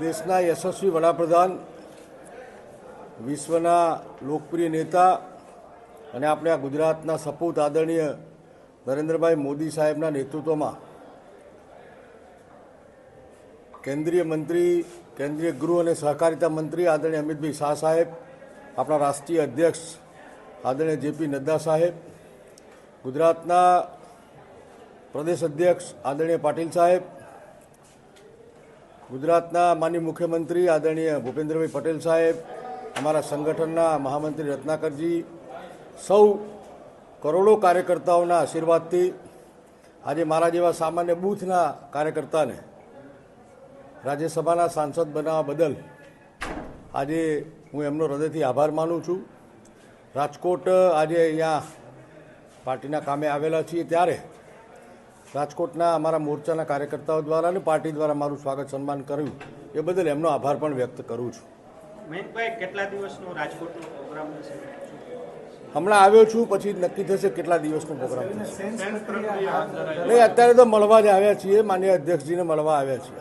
દેશના યશસ્વી વડાપ્રધાન, વિશ્વના લોકપ્રિય નેતા અને આપણે આ ગુજરાતના સપૂત આદરણીય નરેન્દ્રભાઈ મોદી સાહેબના નેતૃત્વમાં કેન્દ્રીય મંત્રી, કેન્દ્રીય ગૃહ અને સહકારિતા મંત્રી આદરણીય અમિતભાઈ શાહ સાહેબ, આપણા રાષ્ટ્રીય અધ્યક્ષ આદરણીય જેપી નડ્ડા સાહેબ, ગુજરાતના પ્રદેશ અધ્યક્ષ આદરણીય પાટીલ સાહેબ ગુજરાતના માનનીય મુખ્યમંત્રી આદરણીય ભૂપેન્દ્રભાઈ પટેલ સાહેબ, અમારા સંગઠનના મહામંત્રી રત્નાકરજી, સૌ કરોડો કાર્યકર્તાઓના આશીર્વાદથી આજે મારા જેવા સામાન્ય બૂથના કાર્યકર્તાને રાજ્યસભાના સાંસદ બનાવવા બદલ આજે હું એમનો હૃદયથી આભાર માનું છું. રાજકોટ આજે અહીંયા પાર્ટીના કામે આવેલા છીએ ત્યારે રાજકોટના અમારા મોરચાના કાર્યકર્તાઓ દ્વારા અને પાર્ટી દ્વારા મારું સ્વાગત સન્માન કર્યું. એ બદલ એમનો આભાર પણ વ્યક્ત કરું છું. મયંકભાઈ કેટલા દિવસનો રાજકોટનો પ્રોગ્રામ હશે હમણાં આવ્યો છું પછી નક્કી થશે કેટલા દિવસનો પ્રોગ્રામ થશે. નહીં અત્યારે તો મળવા જ આવ્યા છીએ માન્ય અધ્યક્ષજીને મળવા આવ્યા છીએ.